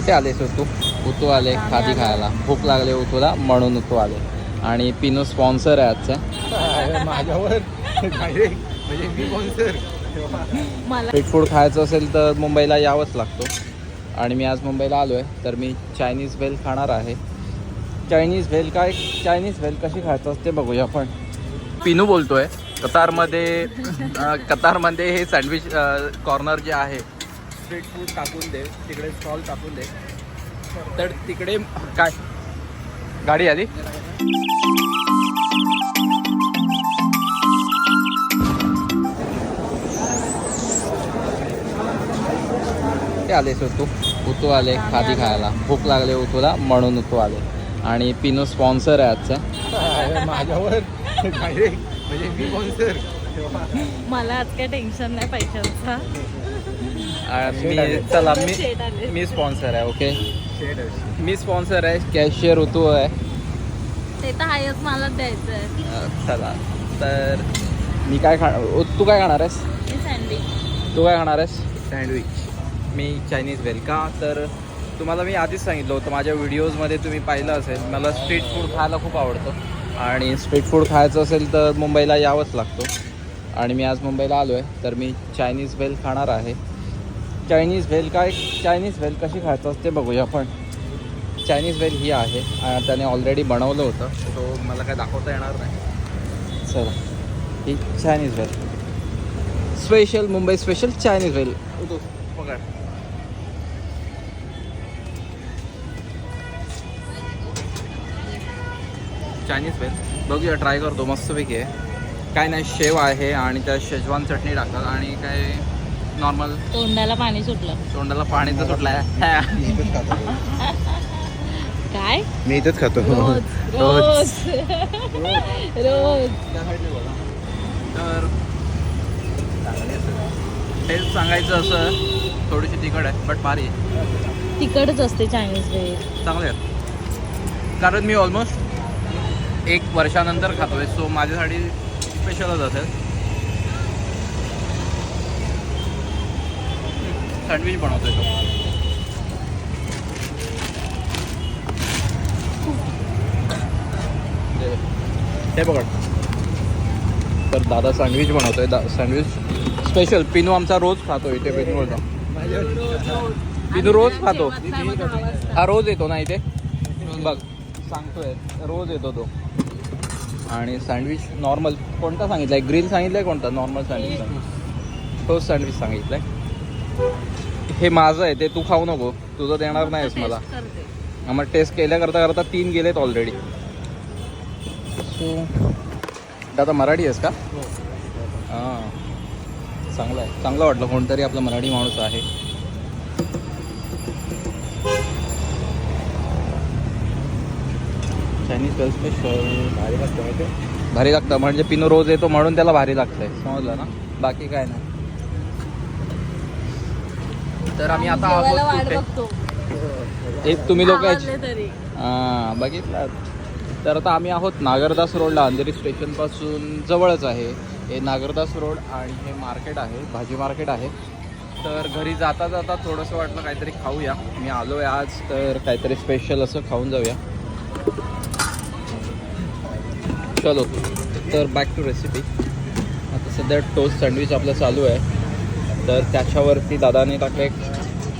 कुठे आलेस तू? उतू आले खादी खायला. भूक लागले उतूला म्हणून उतू आले. आणि पिनू स्पॉन्सर आहे आजचा. माझ्यावर? डायरेक्ट म्हणजे स्ट्रीट फूड खायचं असेल तर मुंबईला यावंच लागतो. आणि मी आज मुंबईला आलो आहे तर मी चायनीज भेल खाणार आहे. चायनीज भेल काय? चायनीज भेल कशी खायचं असते बघूया आपण. पिनू बोलतोय. कतारमध्ये कतारमध्ये हे सँडविच कॉर्नर जे आहे स्ट्रीट फूड टाकून दे तिकडे स्टॉल टाकून दे. तर तिकडे काय? गाडी आली? ते आलेस तू. उतू आले खादी खायला. भूक लागले उतूला म्हणून उतू आले. आणि पिनू स्पॉन्सर आहे आजचा. माझ्यावर म्हणजे मी मला आज काय टेन्शन नाही पैशांचा मी चला मी. मी स्पॉन्सर आहे ओके मी स्पॉन्सर आहे कॅशियर ऋतू आहे. ते तर आहेच मला द्यायचं आहे. अं, चला तर मी काय खा उ- तू काय खाणार आहेस? मी सँडविच तू काय खाणार आहेस? सँडविच मी चायनीज वेल का? तर तुम्हाला मी आधीच सांगितलं होतं माझ्या व्हिडिओजमध्ये तुम्ही पाहिलं असेल मला स्ट्रीट फूड खायला खूप आवडतं. आणि स्ट्रीट फूड खायचं असेल तर मुंबईला यावंच लागतो. आणि मी आज मुंबईला आलो आहे तर मी चायनीज भेल खाणार आहे. चायनीज व्हेल काय चायनीज व्हेल कशी खायचं असते बघूया आपण. चायनीज व्हेल ही आहे त्याने ऑलरेडी बनवलं होतं. तो मला काय दाखवता येणार नाही. चला. ही Chinese bhel special Mumbai special Chinese bhel पकड चायनीज व्हेल बघूया ट्राय करतो. मस्तपैकी आहे. काय नाही शेव आहे आणि त्यात शेजवान चटणी टाकतात आणि काय नॉर्मल तोंडाला पाणी सुटलं. तोंडाला पाणी तर सुटलं आहे काय? मी इथेच खातो. रोज रोज. रोज. तर टेस्ट सांगायचं असं थोडीशी तिखट आहे बट भारी आहे. तिकडच असते चायनीज चांगले आहेत कारण मी ऑलमोस्ट एक वर्षानंतर खातोय सो माझ्यासाठी स्पेशलच असेल. सँडविच बनवतोय तो. हे- बघा. तर दादा सँडविच बनवतोय. दा सँडविच स्पेशल पिनू आमचा रोज खातो इथे पिनू पिनू रोज खातो. हा रोज येतो ना इथे? बघ सांगतोय. रोज येतो तो. आणि सँडविच नॉर्मल कोणता सांगितला आहे ग्रिल सांगितलं आहे कोणता? नॉर्मल सँडविच तोच सँडविच सांगितलं आहे हे माझं आहे ते तू खाऊ नको. तुझं देणार नाहीस मला. आम्हाला टेस्ट केल्या करता करता तीन गेलेत ऑलरेडी सो दादा मराठी आहेस का? हां. चांगलं आहे. चांगलं वाटलं कोणतरी आपला मराठी माणूस आहे. चायनीज स्पेशल भारी लागतं आहे? भारी लागतं. म्हणजे पिनो रोज येतो म्हणून त्याला भारी लागतंय. समजलं ना? बाकी काय नाही. तर आम्ही आता आहोत कुठे? हे तुम्ही लोक हां बघितलं. तर आता आम्ही आहोत नागरदास रोडला अंधेरी स्टेशनपासून जवळच आहे. हे नागरदास रोड आणि हे मार्केट आहे भाजी मार्केट आहे. तर घरी जाता जाता थोडंसं वाटलं काहीतरी खाऊया. मी आलो आहे आज तर काहीतरी स्पेशल असं खाऊन जाऊया. चलो. तर बॅक टू रेसिपी आता सध्या टोस्ट सँडविच आपलं चालू आहे. तर त्याच्यावरती दादाने टाकले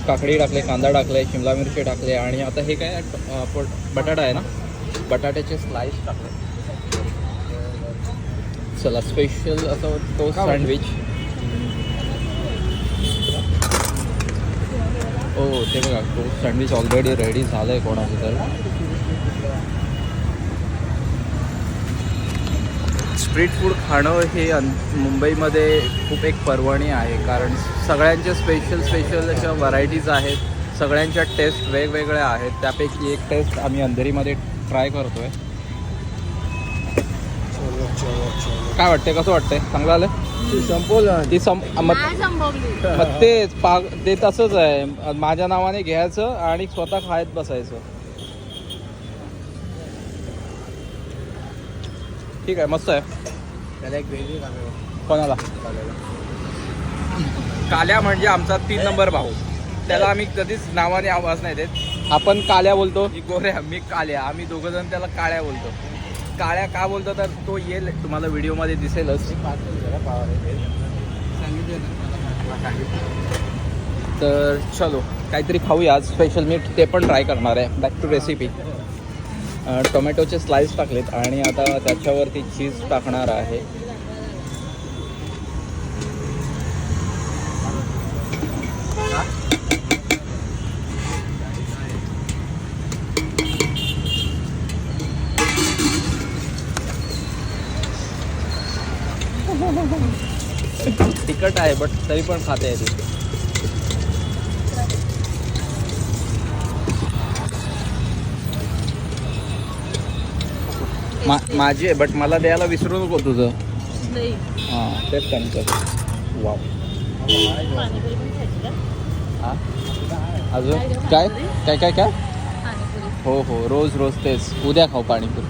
काकडी टाकले कांदा टाकले शिमला मिरची टाकले आणि आता हे काय बटाटा आहे ना बटाट्याचे स्लाइस टाकले. चला स्पेशल असं बरं? सँडविच हो ते बघा टोस्ट सँडविच ऑलरेडी रेडी झालं आहे कोणाचं तर. स्ट्रीट फूड खाणं हे अन मुंबईमध्ये खूप एक पर्वणी आहे. कारण सगळ्यांच्या स्पेशल स्पेशल अशा व्हरायटीज आहेत. सगळ्यांच्या टेस्ट वेगवेगळ्या आहेत. त्यापैकी एक टेस्ट आम्ही अंधेरीमध्ये ट्राय करतोय. काय वाटतंय? कसं वाटतंय? चांगलं आलं? ते संपवलं ती मग तेच पाग ते तसंच आहे. माझ्या नावाने घ्यायचं आणि स्वतः खायत बसायचं. ठीक आहे मस्त आहे. त्याला एक वेगळी कांदा कोणाला? काल्या म्हणजे आमचा तीन नंबर भाऊ. त्याला आम्ही कधीच नावाने आवाज नाही देत. आपण काल्या बोलतो. मी गोऱ्या मी काल्या. आम्ही दोघं जण त्याला काळ्या बोलतो. काळ्या का बोलतो तर तो येईल. तुम्हाला व्हिडिओमध्ये दिसेलच. तर चलो काहीतरी खाऊया. आज स्पेशल मी ते पण ट्राय करणार आहे. बॅक टू रेसिपी टोमॅटोचे स्लाइस टाकलेत आणि आता त्याच्यावरती चीज टाकणार आहे. तिखट आहे बट तरी पण खाते आहे मा माझी आहे बट मला द्यायला विसरू नको तुझं. नाही. हां तेच वाव पाणीपुरी पण खायची का? हा? अजून? काय? काय काय काय? पाणीपुरी हो हो रोज रोज तेच. उद्या खाऊ पाणीपुरी.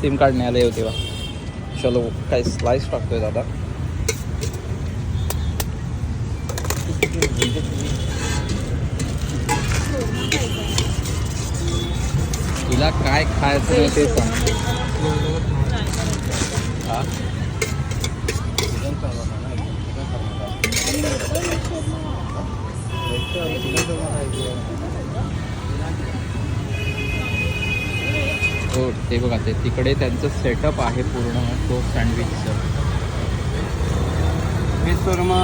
सिम कार्ड न्यायला येऊ तेव्हा. चलो काय स्लाइस टाकतोय दादा. तुला काय खायचं आहे ते सांग. हा? ते बघा ते तिकडे त्यांचं सेटअप आहे पूर्ण तो सँडविचचं शोरमा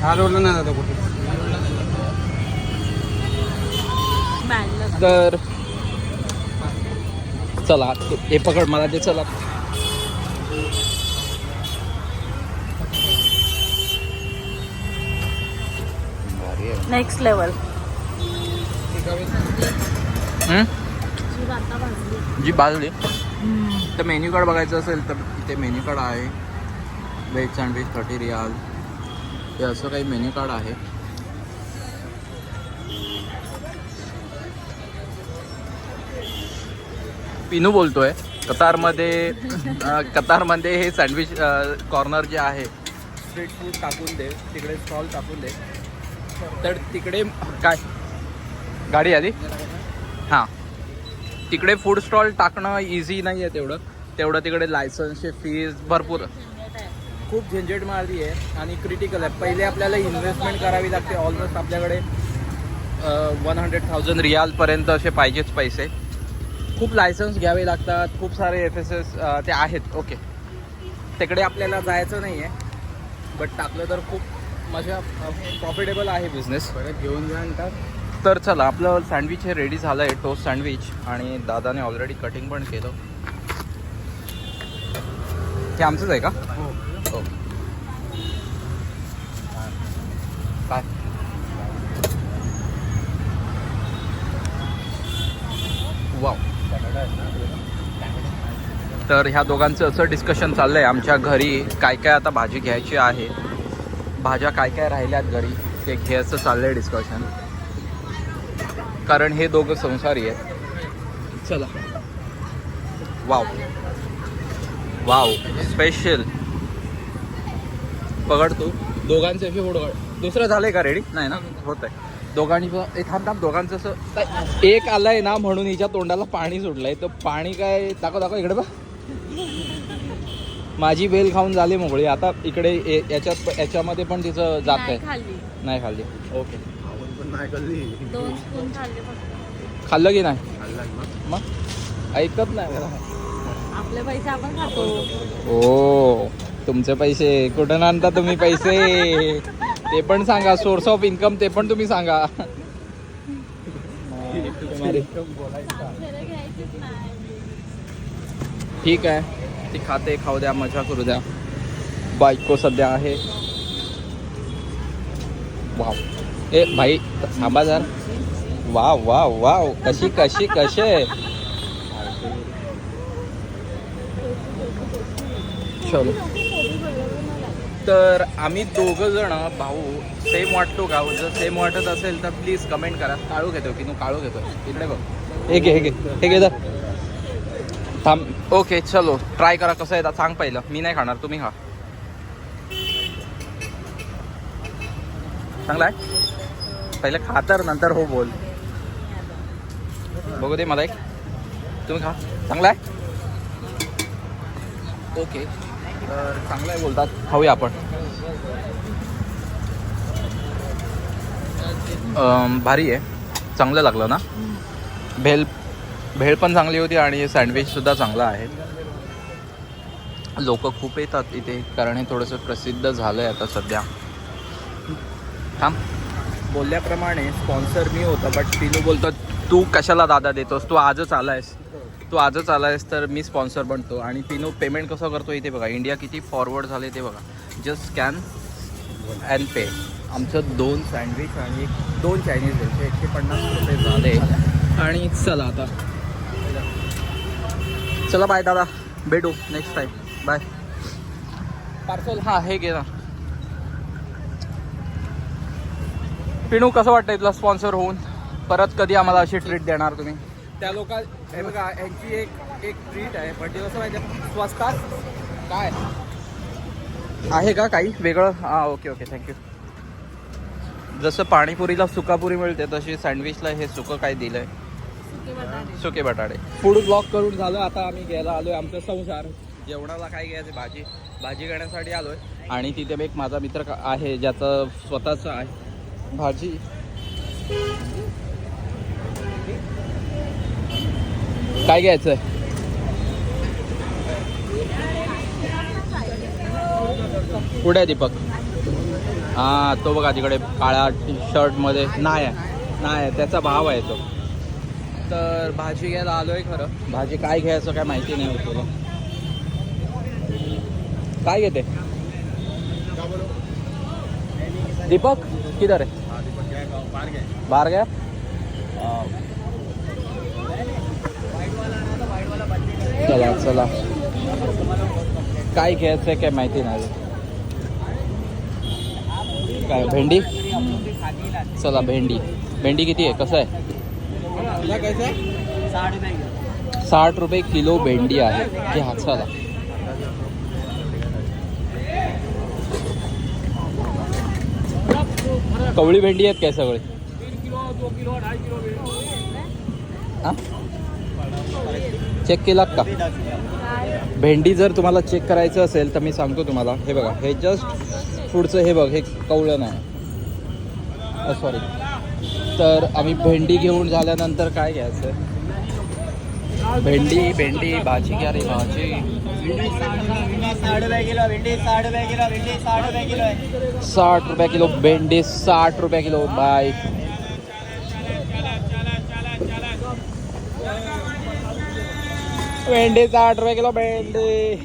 हा रोडला नाही जातो कुठे? तर चला तू- हे पकड मला ते चला. नेक्स्ट लेवल हं? भाजली. जी बाजली तर मेन्यू कार्ड बघायचं असेल तर इथे मेन्यू कार्ड आहे. व्हेज सँडविच थर्टी रियाल हे असं काही मेन्यू कार्ड आहे. पिनू बोलतोय. कतारमध्ये कतारमध्ये हे सँडविच कॉर्नर जे आहे स्ट्रीट फूड टाकून दे. तिकडे स्टॉल टाकून दे. तर तिकडे काय? गाडी आली? हां. तिकडे फूड स्टॉल टाकणं इझी नाही आहे तेवढं. तेवढं तिकडे लायसन्सचे फीज भरपूर. खूप झंझट मारली आहे आणि क्रिटिकल आहे. पहिले आपल्याला इन्व्हेस्टमेंट करावी लागते. ऑलमोस्ट आपल्याकडे वन हंड्रेड थाउजंड रियालपर्यंत असे पाहिजेच पैसे. खूप लायसन्स घ्यावे लागतात. खूप सारे एफ एस एस ते आहेत. ओके तिकडे आपल्याला जायचं नाही आहे बट टाकलं तर खूप माझ्या प्रॉफिटेबल आहे बिझनेस परत घेऊन जा टाक. तर चला आपलं सँडविच हे रेडी झालं आहे टोस्ट सँडविच आणि दादाने ऑलरेडी कटिंग पण केलं. हे आमचंच आहे का? हो. हो. काय? वाव तर ह्या दोघांचं असं डिस्कशन चाललं आहे आमच्या घरी काय काय आता भाजी घ्यायची आहे. भाज्या काय काय राहिल्यात घरी? ते घ्यायचं चाललं आहे डिस्कशन कारण हे दोघं संसारी आहेत. चला. वाव वाव स्पेशल पकड तू. दोघांचे दुसरं झालंय का रेडी नाही ना? होत आहे दोघांनी पण ए थांब थांब. दोघांचं असं एक आलंय ना म्हणून हिच्या तोंडाला पाणी सुटलंय. तर पाणी काय दाखव दाखव. इकडे बा माझी बेल खाऊन झाली मोकळी. आता इकडे ए- याच्यात याच्यामध्ये पण तिचं जात नाही आहे. खाल्ली. नाही खाल्ली. ओके. आपण पण नाही खाल्ली. दोन स्पून खाल्ले फक्त. खाल्लं की नाही? खाल्ला की मग. मग? ऐकत नाही मला. आपले पैसे आपण खातो. ओ तुमचे पैसे. कुठून आणता तुम्ही पैसे? ते पण सांगा. सोर्स ऑफ इन्कम ते पण तुम्ही सांगा. खरं घ्यायचीच नाही. ठीक आहे. ती खाते खाऊ द्या मजा करू द्या. बायको सध्या आहे. वाव. ए भाई थांबा जर. Wow wow wow. कशी कशी कसे चलो. तर आम्ही दोघं जण भाऊ सेम वाटतो का जर सेम वाटत असेल तर प्लीज कमेंट करा. काळू घेतो की तू काळू घेतो इकडे बघ. हे घे हे घे. हे घे जर. थांब. ओके चलो. ट्राय करा कसं आहे सांग पहिलं. मी नाही खाणार तुम्ही खा. चांगला आहे? पहिले खा तर नंतर हो बोल. बघू दे मला एक. तुम्ही खा. चांगला आहे? ओके. तर चांगलं आहे बोलतात. खाऊया आपण. भारी आहे. चांगलं लागलं ना? भेल भेळ पण चांगली होती आणि सँडविचसुद्धा चांगला आहे. लोक खूप येतात इथे कारण हे थोडंसं प्रसिद्ध झालं आहे आता सध्या. थांब. बोलल्याप्रमाणे स्पॉन्सर मी होता बट पिनू बोलतो तू कशाला दादा देतोस? तू आजच आलायस. तू आजच आलायस तर मी स्पॉन्सर बनतो. आणि पिनू पेमेंट कसं करतो इथे बघा. इंडिया किती फॉरवर्ड झाले ते बघा. जस्ट स्कॅन अँड पे आमचं दोन सँडविच आणि दोन चायनीज भेटचे एकशे पन्नास रुपये झाले. आणि चला आता. चला बाय दादा. भेटू नेक्स्ट टाईम बाय पार्सल हां हे घे ना. पिणू कसं वाटतं इथला स्पॉन्सर होऊन? परत कधी आम्हाला अशी ट्रीट देणार तुम्ही? त्या लोक हे बघा यांची एक एक ट्रीट आहे. पण ते कसं माहिती आहे स्वस्तात काय? आहे का काही? वेगळं? हां ओके ओके थँक्यू जसं पाणीपुरीला सुकापुरी मिळते तशी सँडविचला हे सुकं काय दिलंय. सुके बटाटे. फूड ब्लॉक करून झालं आता आम्ही घ्यायला आलोय आमचा संसार. जेवणाला काय घ्यायचं? भाजी. भाजी घेण्यासाठी आलोय. आणि तिथे एक माझा मित्र आहे ज्याचं स्वतःचं आहे. भाजी. काय घ्यायचंय? कुठे आहे दीपक? हा तो बघा तिकडे काळ्या टी शर्टमध्ये नाही आहे. नाही आहे त्याचा भाव आहे तो. तर भाजी घ्यायला आलोय खरं. भाजी काय घ्यायचं काय माहिती नाही होत तुला. काय घेते? दीपक किधर आहे? बाहर गया हाँ। चला चला. काय घ्यायचंय काय माहिती नाही. काय भेंडी? चला भेंडी. भेंडी किती आहे आहे? कसं आहे? साठ रुपये किलो. भेंडी आहे. घ्या चला कवळी भेंडी आहेत काय सगळे? हा? चेक केलात का? भेंडी जर तुम्हाला चेक करायचं असेल तर मी सांगतो तुम्हाला. हे बघा हे जस्ट पुढचं हे बघ हे कवळं नाही. सॉरी तर आम्ही भेंडी घेऊन झाल्यानंतर काय घ्यायचं? भेंडी भेंडी भाजी घ्या रे भाजी? साठ रुपये किलो भेंडी साठ रुपये किलो बाय. भेंडी साठ रुपये किलो भेंडी.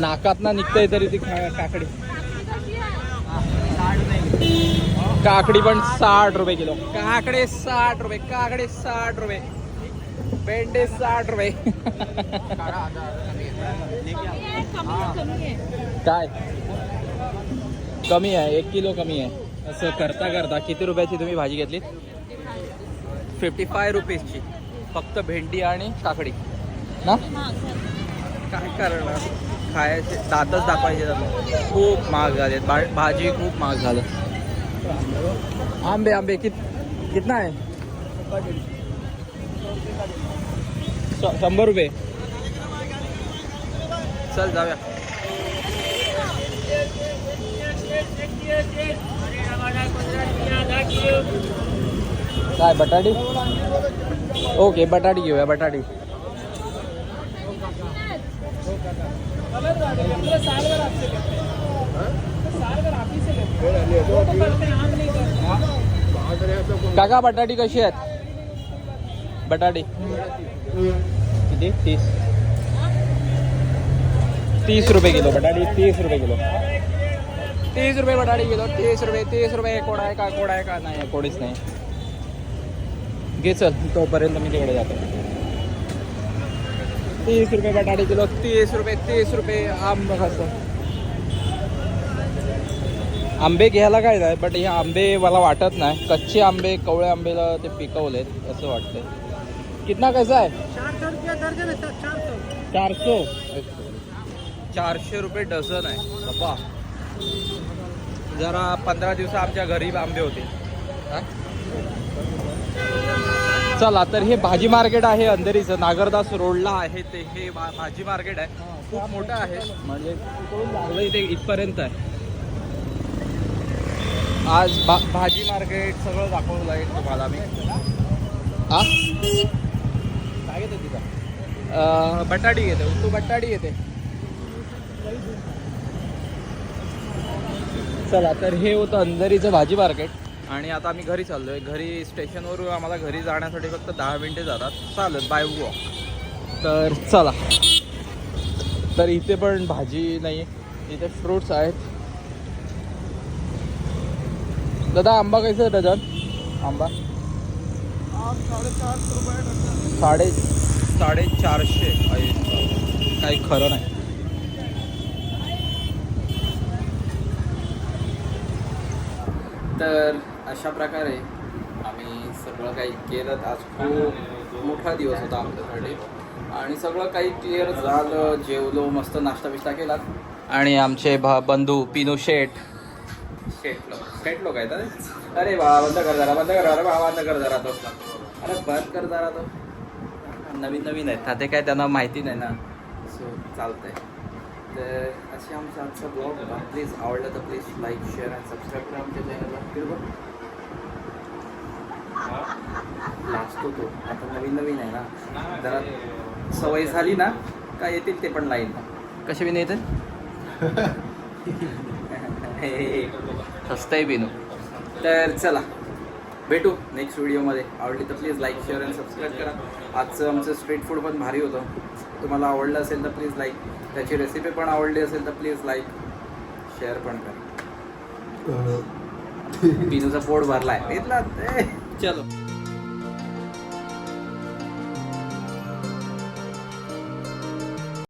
नाकात ना निघतंय तरी ती काकडी. काकडी पण साठ रुपये किलो. काकडे साठ रुपये काकडे साठ रुपये. भेंडी साठ रुपये. काय? कमी आहे एक किलो कमी आहे. असं करता करता किती रुपयाची तुम्ही भाजी घेतलीत? फिफ्टी फाय रुपीजची. फक्त भेंडी आणि काकडी. ना? काय करणार? खायचे दातच दाखवायचे त्यांना. खूप महाग झालेत भाजी खूप महाग झालं आंबे आंबे, कित कितना आहे शंभर रुपये चल जाऊया काय, बटाटी? ओके, बटाटी घेऊया, बटाटी। काका बटाटी कशी आहेत? बटाटी। किती? तीस। तीस रुपये किलो बटाटी तीस रुपये किलो। तीस रुपये बटाटी किलो तीस रुपये तीस रुपये कोड आहे का कोड आहे का? नाही कोडीच नाही. घे चल तोपर्यंत मी तिकडे जातो. तीस रुपये बटाटे किलो तीस रुपये तीस रुपये आंबा कसं आंबे घ्यायला काय नाही बट हे आंबे मला वाटत नाही. कच्चे आंबे कवळे आंबेला ते पिकवलेत असं वाटतंय. कितना कैसा आहे चार सौ रुपया दर्जन चार सौ चार सौ चारशे रुपये डझन आहे. बाबा. जरा पंधरा दिवस आमच्या घरी आंबे होते. हा? चला तर हे भाजी मार्केट आहे अंधेरीचं. नागरदास रोडला आहे ते. हे भाजी मार्केट आहे. खूप मोठं आहे. म्हणजे इकडून लागलं इथे इथपर्यंत आहे. आज भा भाजी मार्केट सगळं दाखवलं जाईल तुम्हाला मी. हा काय घेते तिथं? बटाटी घेते. तू बटाटी घेते. चला तर हे होतं अंधेरीचं भाजी मार्केट. आणि आता आम्ही घरी चाललो आहे घरी स्टेशनवरून आम्हाला घरी जाण्यासाठी फक्त दहा मिनिटे जातात. चालत बाय वॉक तर चला. तर इथे पण भाजी नाही इथे फ्रुट्स आहेत. दादा आंबा कैसा आहे डझन? आंबा? साडे साडेचारशे. काही खरं नाही. तर अशा प्रकारे आम्ही सगळं काही केलं आज खूप मोठा दिवस होता आमच्यासाठी. आणि सगळं काही क्लिअर झालं जेवलो मस्त नाश्ता बिश्ता केला आणि आमचे भा बंधू पिनू शेठ. शेठ लोक शेठ लोक आहेत अरे अरे बा बंद कर जरा बंद कर अरे बा बंद कर जरा तो. अरे बंद कर जरा तो. नवीन नवीन आहेत. ना ते काय त्यांना माहिती नाही ना. सो चालतंय. तर असे आमचा आजचा ब्लॉग होता. प्लीज आवडला तर please like share and subscribe करा आमच्या चॅनलला लाजतो तो. आता नवीन नवीन आहे ना. जरा सवय झाली ना का येतील ते पण लाईन. कसे बिन येतील? हसताय बिनू. तर चला भेटू नेक्स्ट व्हिडिओमध्ये आवडली तर प्लीज लाईक शेअर आणि सबस्क्राईब करा. आजचं आमचं स्ट्रीट फूड पण भारी होतं. तुम्हाला आवडलं असेल तर प्लीज लाईक त्याची रेसिपी पण आवडली असेल तर प्लीज लाईक शेअर पण करा. बिनूचा पोट भरलाय. घेतला चलो